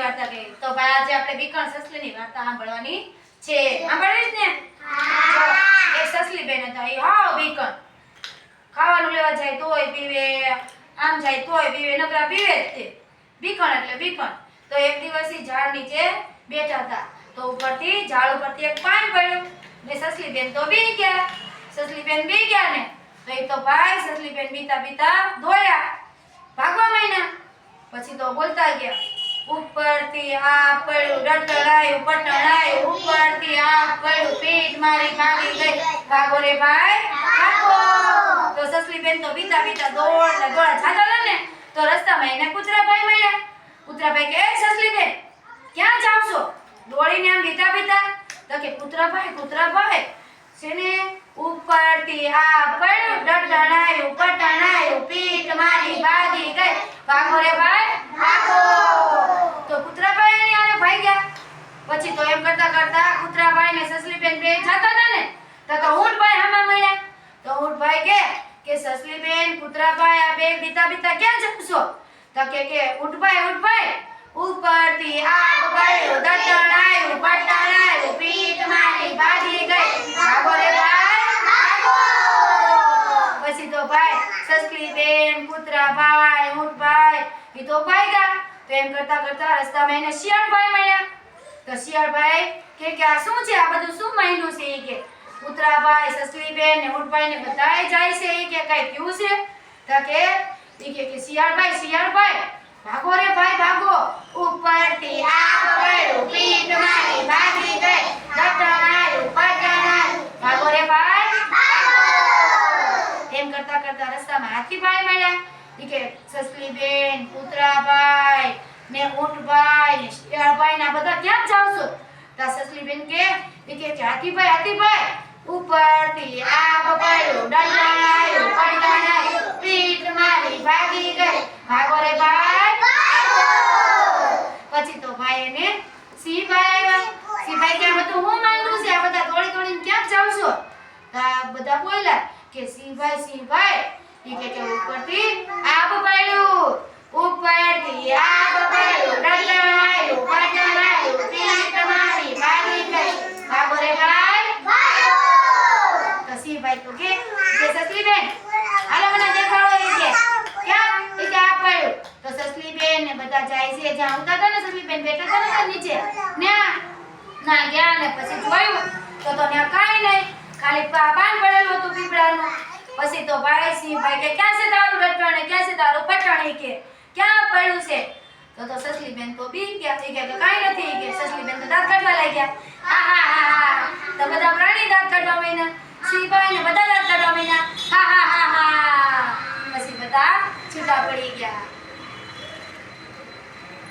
સસલીની વાર્તા કહી તો ભાઈ આજે આપણે બીકણ સસલીની વાર્તા સાંભળવાની છે. સાંભળવી જ ને? એક સસલી બેન હતા. એ હાવ બીકણ. ખાવાનું લેવા જાય તોય પીવે આમ જાય તોય પીવે નકરા પીવે જ તે. બીકણ એટલે બીકણ. તો એક દિવસ એ ઝાડ નીચે બેઠા હતા. તો ઉપરથી ઝાડ ઉપરથી એક પાન પડ્યું. ને સસલી બેન તો બી ગયા. સસલી બેન બી ગયા ને. તો એ તો ભાઈ સસલી બેન બીતા બીતા ધોયા ભાગવા માંડ્યા. પછી તો બોલતા ગયા. ઉપરથી આ પડ્યું ડટડાયું પટડાયું ઉપરથી આ પડ્યું પીઠ મારી ભાગી ગઈ. ભાગો રે ભાઈ, ભાગો. તો સસલી બેન તો બીતા બીતા દોડ ને દોડા જાતા ને, તો રસ્તામાં એને કૂતરાભાઈ મળ્યા. કુતરાભાઈ કે "એ સસલી બેન ક્યાં જાવ છો? દોડીને આમ બીતા બીતા તો કે, કુતરાભાઈ કુતરા ભાઈ છે ને ઉપરથી આ પડ્યું ડટડાયું પટડાયું પીઠ મારી ભાગી ગઈ ભાગો રે ભાઈ ભાગો તો કૂતરાભાઈ એની હારે ભાગ્યા પછી તો એમ કરતા કરતા કૂતરાભાઈ ને સસલીબેન જતા હતા ને, તો તો ઊંટભાઈ હામા મળ્યા. તો ઊંટભાઈ કે કે સસલીબેન, કુતરાભાઈ, આ બે બીતા બીતા ક્યાં જશો? તો કે કે ઊંટભાઈ ઊંટભાઈ ઉપરથી આગ પડ્યું દટણાયું પટણાયું પીઠ મારી ભાગી ગઈ. ભાગો રે ભાઈ, ભાગો! પછી તો ભાઈ સસલી બેન કૂતરાભાઈ ઊંટભાઈ એ તો ભાગ્યા. તો એમ કરતા કરતા રસ્તામાં એને શિયાળભાઈ મળ્યા. તો શિયાળભાઈ કે કે આ શું છે? આ બધું શું માયનું છે? એ કે ઉતરાભાઈ સસલી બેન ને ઉડભાઈ ને બધાય જાય છે. એ કે કઈ થયું છે? તો કે એ કે કે શિયાળભાઈ શિયાળભાઈ ભાગો રે ભાઈ ભાગો. ઉપરથી આગ પડ્યું પીઠ મારી ભાગી ગઈ. દટણાયું પટણાયું ભાગો રે ભાઈ. ભાગો! એમ કરતા કરતા રસ્તામાં હાથીભાઈ મળ્યા. ઈ કે સસલી બેન કૂતરાભાઈ ને ઊંટભાઈ ને શિયાળભાઈ ના બધા ક્યાં જાવ છો? તા સસલી બેન કે ઈ કે કે હાથીભાઈ ઉપરથી આ બપાયો દટણાયું પટણાયું પીઠ મારી ભાગી ગઈ. ભાગો રે ભાઈ પછી તો ભાઈ એને સિંહભાઈ આવ્યા. સિંહભાઈ કે આ બધું હું માંગુ છે? આ બધા દોડી દોડીને ક્યાં જાવ છો? તા બધા બોલ્યા કે સિંહભાઈ સિંહભાઈ, એ કે ઉપરથી આબ પડ્યું ઉપરથી આબ પડ્યું ડગડાયું પટડાયું પીઠ મારી ભાગી ગઈ ભાગો રે ભાઈ ભાગો તો સિંહભાઈ તો કે કે સસલી બેન હાલો મને દેખાડો એ કે ક્યાં એ કે આ પડ્યું તો સસલી બેન ને બધા જાય જ્યાં આવતા હતા ને સસલી બેન બેઠા હતા ને નીચે. ન્યા, ના, ગયા ને પછી જોયું તો તો ત્યાં કાંઈ નહીં. ખાલી પાન પડેલું હતું પીપળાનું. પછી તો ભાઈ સિંહ ભાઈ કે, ક્યાં છે તારું રટવાણે? ક્યાં છે તારું પટાણે કે, ક્યાં પડ્યું છે? તો તો સસલી બેન તો બી ગયા. થઈ ગયા કે કાંઈ નથી. કે સસલી બેન તો દાંત કાઢવા લાગ્યા હા હા હા હા. તો બધા પ્રાણી દાંત કાઢવા મહિના સિંહ ભાઈ ને બધા દાંત કાઢવા માંડ્યા.